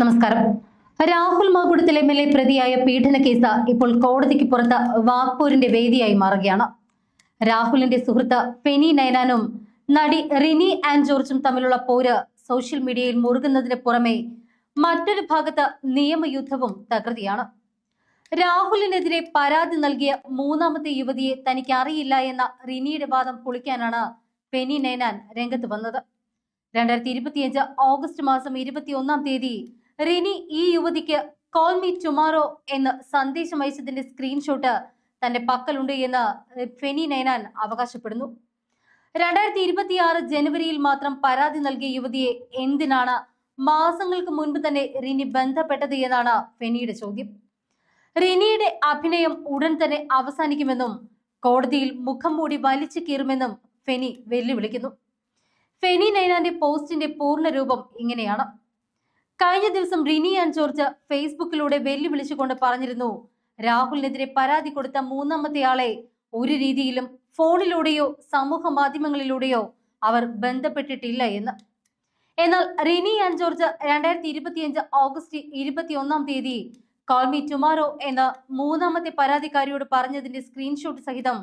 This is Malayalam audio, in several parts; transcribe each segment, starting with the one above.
നമസ്കാരം. Rahul Mamkootathil M L A പ്രതിയായ പീഡന കേസ് ഇപ്പോൾ കോടതിക്ക് പുറത്ത് വാക്പോരിന്റെ വേദിയായി മാറുകയാണ്. രാഹുലിന്റെ സുഹൃത്ത് പെനി നയനാനും നടി റിനി ആൻഡ് ജോർജും തമ്മിലുള്ള പോര് സോഷ്യൽ മീഡിയയിൽ മുറുകുന്നതിന് പുറമെ മറ്റൊരു ഭാഗത്ത് നിയമയുദ്ധവും തകൃതിയാണ്. രാഹുലിനെതിരെ പരാതി നൽകിയ മൂന്നാമത്തെ യുവതിയെ തനിക്ക് അറിയില്ല എന്ന റിനിയുടെ വാദം പൊളിക്കാനാണ് പെനി നൈനാൻ രംഗത്ത് വന്നത്. രണ്ടായിരത്തി ഇരുപത്തിയഞ്ച് ഓഗസ്റ്റ് മാസം ഇരുപത്തിയൊന്നാം തീയതി റിനി ഈ യുവതിക്ക് കോൾ മീ ടുമാറോ എന്ന് സന്ദേശം അയച്ചതിന്റെ സ്ക്രീൻഷോട്ട് തന്റെ പക്കലുണ്ട് എന്ന് ഫെനി നൈനാൻ അവകാശപ്പെടുന്നു. രണ്ടായിരത്തി ഇരുപത്തി ആറ് ജനുവരിയിൽ മാത്രം പരാതി നൽകിയ യുവതിയെ എന്തിനാണ് മാസങ്ങൾക്ക് മുൻപ് തന്നെ റിനി ബന്ധപ്പെട്ടത് എന്നാണ് ഫെനിയുടെ ചോദ്യം. റിനിയുടെ അഭിനയം ഉടൻ തന്നെ അവസാനിക്കുമെന്നും കോടതിയിൽ മുഖം മൂടി വലിച്ചു കീറുമെന്നും ഫെനി വെല്ലുവിളിക്കുന്നു. ഫെനി നൈനാന്റെ പോസ്റ്റിന്റെ പൂർണ രൂപം ഇങ്ങനെയാണ്. കഴിഞ്ഞ ദിവസം റിനി ആൻഡ് ജോർജ് ഫേസ്ബുക്കിലൂടെ വെല്ലുവിളിച്ചുകൊണ്ട് പറഞ്ഞിരുന്നു രാഹുലിനെതിരെ പരാതി കൊടുത്ത മൂന്നാമത്തെ ആളെ ഒരു രീതിയിലും ഫോണിലൂടെയോ സമൂഹ മാധ്യമങ്ങളിലൂടെയോ അവർ ബന്ധപ്പെട്ടിട്ടില്ല എന്ന്. എന്നാൽ റിനി ആൻഡ് ജോർജ് രണ്ടായിരത്തി ഇരുപത്തിയഞ്ച് ഓഗസ്റ്റ് ഇരുപത്തിയൊന്നാം തീയതി കോൾ മീ ടുമാറോ എന്ന മൂന്നാമത്തെ പരാതിക്കാരിയോട് പറഞ്ഞതിന്റെ സ്ക്രീൻഷോട്ട് സഹിതം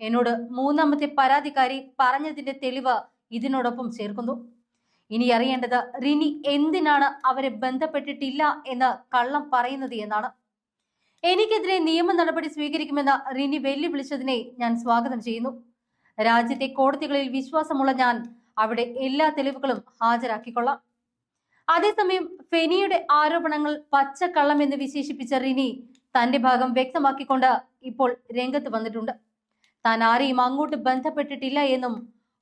എന്നോട് മൂന്നാമത്തെ പരാതിക്കാരി പറഞ്ഞതിന്റെ തെളിവ് ഇതിനോടൊപ്പം ചേർക്കുന്നു. ഇനി അറിയേണ്ടത് റിനി എന്തിനാണ് അവരെ ബന്ധപ്പെട്ടിട്ടില്ല എന്ന് കള്ളം പറയുന്നത് എന്നാണ്. എനിക്കെതിരെ നിയമ നടപടി സ്വീകരിക്കുമെന്ന് റിനി വെല്ലുവിളിച്ചതിനെ ഞാൻ സ്വാഗതം ചെയ്യുന്നു. രാജ്യത്തെ കോടതികളിൽ വിശ്വാസമുള്ള ഞാൻ അവിടെ എല്ലാ തെളിവുകളും ഹാജരാക്കിക്കൊള്ളാം. അതേസമയം ഫെനിയുടെ ആരോപണങ്ങൾ പച്ചക്കള്ളം എന്ന് വിശേഷിപ്പിച്ച റിനി തന്റെ ഭാഗം വ്യക്തമാക്കിക്കൊണ്ട് ഇപ്പോൾ രംഗത്ത് വന്നിട്ടുണ്ട്. താൻ ആരെയും അങ്ങോട്ട് ബന്ധപ്പെട്ടിട്ടില്ല എന്നും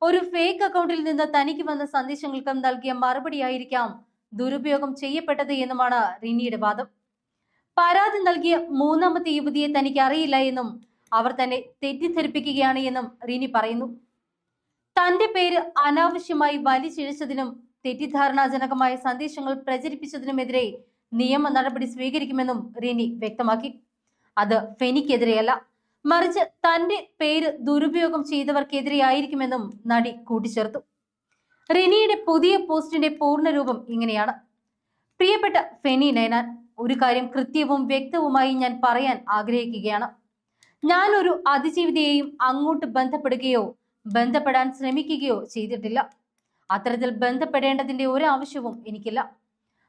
ഒരു ഫേക്ക് അക്കൗണ്ടിൽ നിന്ന് തനിക്ക് വന്ന സന്ദേശങ്ങൾക്കും നൽകിയ മറുപടിയായിരിക്കാം ദുരുപയോഗം ചെയ്യപ്പെട്ടത് എന്നുമാണ് റിനിയുടെ വാദം. പരാതി നൽകിയ മൂന്നാമത്തെ യുവതിയെ തനിക്ക് അറിയില്ല എന്നും അവർ തന്നെ തെറ്റിദ്ധരിപ്പിക്കുകയാണ് എന്നും റിനി പറയുന്നു. തന്റെ പേര് അനാവശ്യമായി വലിച്ചിഴച്ചതിനും തെറ്റിദ്ധാരണാജനകമായ സന്ദേശങ്ങൾ പ്രചരിപ്പിച്ചതിനുമെതിരെ നിയമ നടപടി സ്വീകരിക്കുമെന്നും റിനി വ്യക്തമാക്കി. അത് ഫെനിക്കെതിരെയല്ല. മറിച്ച് തന്റെ പേര് ദുരുപയോഗം ചെയ്തവർക്കെതിരെയായിരിക്കുമെന്നും നടി കൂട്ടിച്ചേർത്തു. റിനിയുടെ പുതിയ പോസ്റ്റിന്റെ പൂർണരൂപം ഇങ്ങനെയാണ്. പ്രിയപ്പെട്ട ഫെനി നൈനാൻ ഒരു കാര്യം കൃത്യവും വ്യക്തവുമായി ഞാൻ പറയാൻ ആഗ്രഹിക്കുകയാണ്. ഞാൻ ഒരു അതിജീവിതയെയും അങ്ങോട്ട് ബന്ധപ്പെടുകയോ ബന്ധപ്പെടാൻ ശ്രമിക്കുകയോ ചെയ്തിട്ടില്ല. അത്തരത്തിൽ ബന്ധപ്പെടേണ്ടതിന്റെ ഒരു ആവശ്യവും എനിക്കില്ല.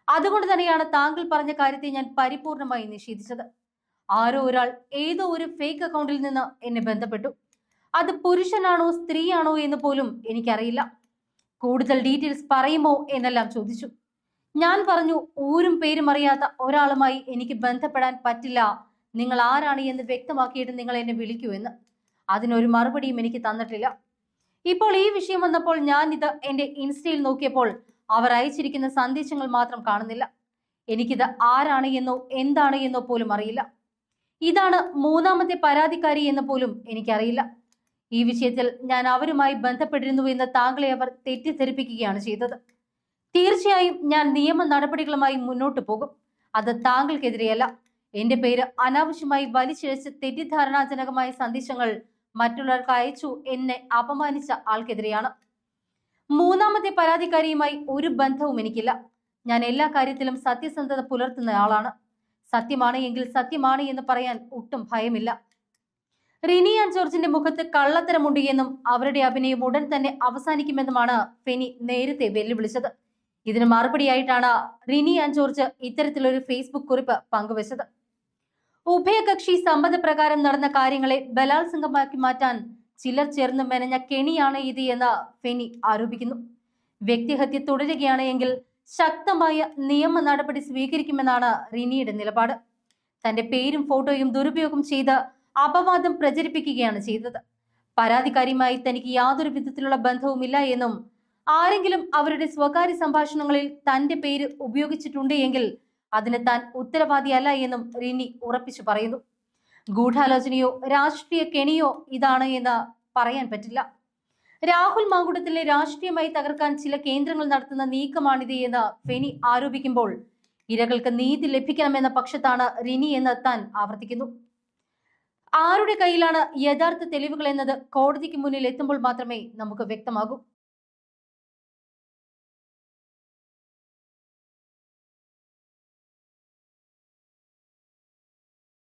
അതുകൊണ്ട് തന്നെയാണ് താങ്കൾ പറഞ്ഞ കാര്യത്തെ ഞാൻ പരിപൂർണമായി നിഷേധിച്ചത്. ആരോ ഒരാൾ ഏതോ ഒരു ഫേക്ക് അക്കൗണ്ടിൽ നിന്ന് എന്നെ ബന്ധപ്പെട്ടു. അത് പുരുഷനാണോ സ്ത്രീയാണോ എന്ന് പോലും എനിക്കറിയില്ല. കൂടുതൽ ഡീറ്റെയിൽസ് പറയുമോ എന്നെല്ലാം ചോദിച്ചു. ഞാൻ പറഞ്ഞു ഊരും പേരും അറിയാത്ത ഒരാളുമായി എനിക്ക് ബന്ധപ്പെടാൻ പറ്റില്ല. നിങ്ങൾ ആരാണ് എന്ന് വ്യക്തമാക്കിയിട്ട് നിങ്ങൾ എന്നെ വിളിക്കൂ എന്ന്. അതിനൊരു മറുപടിയും എനിക്ക് തന്നിട്ടില്ല. ഇപ്പോൾ ഈ വിഷയം വന്നപ്പോൾ ഞാൻ ഇത് എന്റെ ഇൻസ്റ്റയിൽ നോക്കിയപ്പോൾ അവർ അയച്ചിരിക്കുന്ന സന്ദേശങ്ങൾ മാത്രം കാണുന്നില്ല. എനിക്കിത് ആരാണ് എന്നോ എന്താണ് എന്നോ പോലും അറിയില്ല. ഇതാണ് മൂന്നാമത്തെ പരാതിക്കാരി എന്ന് പോലും എനിക്കറിയില്ല. ഈ വിഷയത്തിൽ ഞാൻ അവരുമായി ബന്ധപ്പെട്ടിരുന്നു എന്ന് താങ്കളെ അവർ തെറ്റിദ്ധരിപ്പിക്കുകയാണ് ചെയ്തത്. തീർച്ചയായും ഞാൻ നിയമ നടപടികളുമായി മുന്നോട്ട് പോകും. അത് താങ്കൾക്കെതിരെയല്ല. എന്റെ പേര് അനാവശ്യമായി വലിച്ചിഴച്ച് തെറ്റിദ്ധാരണാജനകമായ സന്ദേശങ്ങൾ മറ്റുള്ളവർക്ക് അയച്ചു എന്നെ അപമാനിച്ച ആൾക്കെതിരെയാണ്. മൂന്നാമത്തെ പരാതിക്കാരിയുമായി ഒരു ബന്ധവും എനിക്കില്ല. ഞാൻ എല്ലാ കാര്യത്തിലും സത്യസന്ധത പുലർത്തുന്ന ആളാണ്. സത്യമാണ് എങ്കിൽ സത്യമാണ് എന്ന് പറയാൻ ഒട്ടും ഭയമില്ല. റിനി ആൻഡ് ജോർജിന്റെ മുഖത്ത് കള്ളത്തരമുണ്ട് എന്നും അവരുടെ അഭിനയം ഉടൻ തന്നെ അവസാനിക്കുമെന്നുമാണ് ഫെനി നേരത്തെ വെല്ലുവിളിച്ചത്. ഇതിന് മറുപടിയായിട്ടാണ് റിനി ആൻഡ് ജോർജ് ഇത്തരത്തിലൊരു ഫേസ്ബുക്ക് കുറിപ്പ് പങ്കുവച്ചത്. ഉഭയകക്ഷി സമ്മതപ്രകാരം നടന്ന കാര്യങ്ങളെ ബലാത്സംഗമാക്കി മാറ്റാൻ ചിലർ ചേർന്ന് മെനഞ്ഞ കെണിയാണ് ഇത് എന്ന് ഫെനി ആരോപിക്കുന്നു. വ്യക്തിഹത്യ തുടരുകയാണ് എങ്കിൽ ശക്തമായ നിയമ നടപടി സ്വീകരിക്കുമെന്നാണ് റിനിയുടെ നിലപാട്. തന്റെ പേരും ഫോട്ടോയും ദുരുപയോഗം ചെയ്ത് അപവാദം പ്രചരിപ്പിക്കുകയാണ് ചെയ്തത്. പരാതിക്കാരിയുമായി തനിക്ക് യാതൊരു വിധത്തിലുള്ള ബന്ധവുമില്ല എന്നും ആരെങ്കിലും അവരുടെ സ്വകാര്യ സംഭാഷണങ്ങളിൽ തന്റെ പേര് ഉപയോഗിച്ചിട്ടുണ്ട് എങ്കിൽ അതിന് താൻ ഉത്തരവാദിയല്ല എന്നും റിനി ഉറപ്പിച്ചു പറയുന്നു. ഗൂഢാലോചനയോ രാഷ്ട്രീയ കെണിയോ ഇതാണ് എന്ന് പറയാൻ പറ്റില്ല. രാഹുൽ മാങ്കുടത്തിലെ രാഷ്ട്രീയമായി തകർക്കാൻ ചില കേന്ദ്രങ്ങൾ നടത്തുന്ന നീക്കമാണിത് എന്ന് ഫെനി ആരോപിക്കുമ്പോൾ ഇരകൾക്ക് നീതി ലഭിക്കണമെന്ന പക്ഷത്താണ് റിനി എന്ന് താൻ ആവർത്തിക്കുന്നു. ആരുടെ കയ്യിലാണ് യഥാർത്ഥ തെളിവുകൾ എന്നത് കോടതിക്ക് മുന്നിൽ എത്തുമ്പോൾ മാത്രമേ നമുക്ക് വ്യക്തമാകൂ.